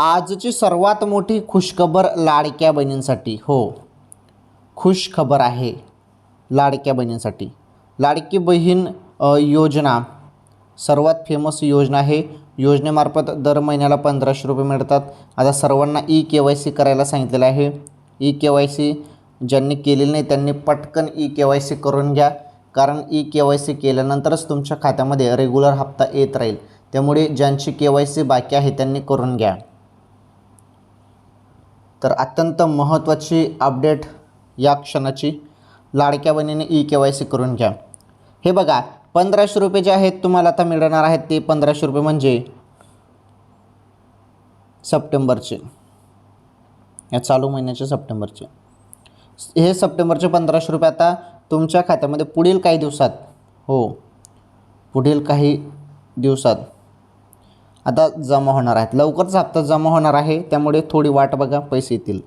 आजची सर्वात मोठी खुशखबर लाडक्या बहिणींसाठी हो. खुशखबर आहे लाडक्या बहिणींसाठी. लाडकी बहीण योजना. सर्वात फेमस योजना आहे. योजनेमार्फत दर महिन्याला पंधराशे रुपये मिळतात. आता सर्वांना ई के वाय सी करायला सांगितलेलं आहे. ई के वाय सी ज्यांनी केलेली नाही त्यांनी पटकन ई के वाय सी करून घ्या. कारण ई के वाय सी केल्यानंतरच तुमच्या खात्यामध्ये रेग्युलर हप्ता येत राहील. त्यामुळे ज्यांची के वाय सी बाकी आहे त्यांनी करून घ्या. तर अत्यंत महत्त्वाची अपडेट या क्षणाची. लाडक्या बहिणीने ई के वाय सी करून घ्या. हे बघा पंधराशे रुपये जे आहेत तुम्हाला आता मिळणार आहेत ते पंधराशे रुपये म्हणजे सप्टेंबरचे. या चालू महिन्याचे सप्टेंबरचे. हे सप्टेंबरचे पंधराशे रुपये आता तुमच्या खात्यामध्ये पुढील काही दिवसात हो पुढील काही दिवसात. आता जमा होणार आहेत. लवकरच हप्ता जमा होणार आहे त्यामुळे थोडी वाट बघा पैसे येतील.